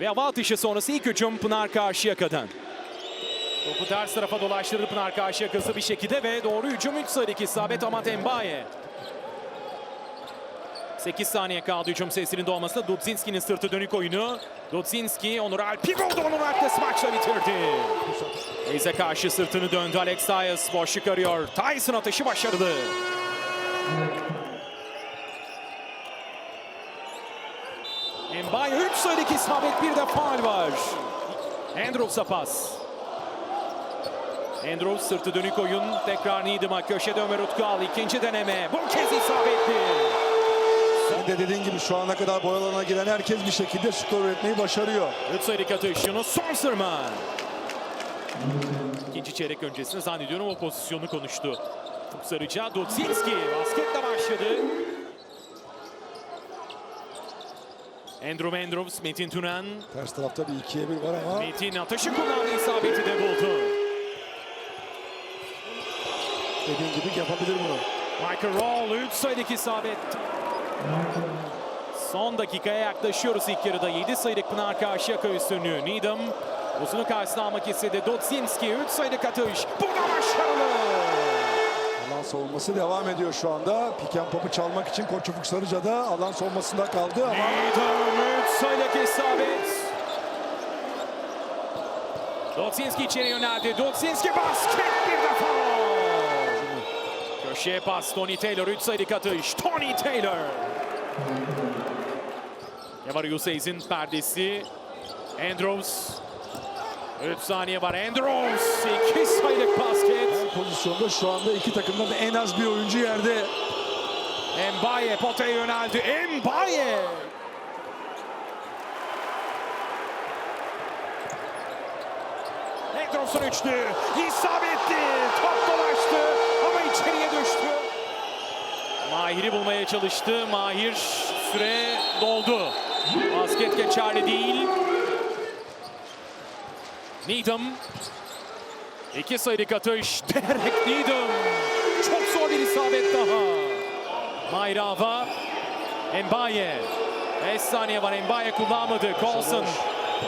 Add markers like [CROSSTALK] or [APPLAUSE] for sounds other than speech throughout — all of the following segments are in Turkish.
Ve hava atışı sonrası ilk hücum Pınar Karşıyaka'dan. Topu ters tarafa dolaştırdı Pınar Karşıyaka hızlı bir şekilde ve doğru hücum 3 sayılık isabet Amat Embaye. 8 saniye kaldı hücum sesinin dolmasında Dudzinski'nin sırtı dönük oyunu. Dudzinski Onur Alp bir oldu Onur Alp de smaçla bitirdi. Reis'e karşı sırtını döndü Alex Tyus boşluk arıyor. Tyson atışı başarılı. 3 sayılık isabet bir de faul var. Andrews'a pas. Andrews sırtı dönük oyun. Tekrar Needham'a köşede Ömer Utkal. ikinci deneme. Bu kez isabetli. Sen de dediğin gibi şu ana kadar boyalarına giren herkes bir şekilde skor üretmeyi başarıyor. 3 sayılık atış. Yunus Sonserman. İkinci çeyrek öncesinde zannediyorum o pozisyonu konuştu. Sarıca Dotsinski basketle başladı. Andrew Andrews, Metin Turan. Ters tarafta bir ikiye bir var ama Metin atışı kullandı isabeti de buldu. dediğin gibi yapabilir bunu. Michael Roll 3 sayılık isabet. Son dakikaya yaklaşıyoruz ilk yarıda. 7 sayılık Pınar Karşıyaka üstünlüğü. Needham uzunu karşısına almak istedi. Dotsinski 3 sayılık atış. Bu da başarılı. Alan savunması devam ediyor şu anda. Piken pop'u çalmak için Koç Ufuk Sarıca da alan savunmasında kaldı ama Needham 3 sayılık isabet. Dotsinski içeri yöneldi. Dotsinski basket bir defa. Köşeye pas Tony Taylor 3 sayılık atış. Tony Taylor. Yavarius Hayes'in perdesi. Andrews. 3 saniye var. Andrews 2 sayılık basket. Pozisyonda şu anda iki takımdan da en az bir oyuncu yerde. Mbaye potaya yöneldi. Mbaye. Andrews'un üçlü. İsabetli. Top dolaştı ama içeriye düştü. Mahir'i bulmaya çalıştı. Mahir süre doldu. Basket geçerli değil. Needham. İki sayılık atış. [LAUGHS] Derek Needham. Çok zor bir isabet daha. Mayrava. Mbaye. 5 saniye var. Mbaye kullanmadı. Colson.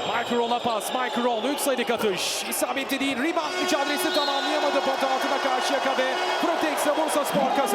Michael Roll'a pas. Michael Roll 3 sayılık atış. İsabetli değil. Rebound mücadelesi tamamlayamadı. Pota altına karşı yaka ve Protex'le Bursa Spor kazanıyor.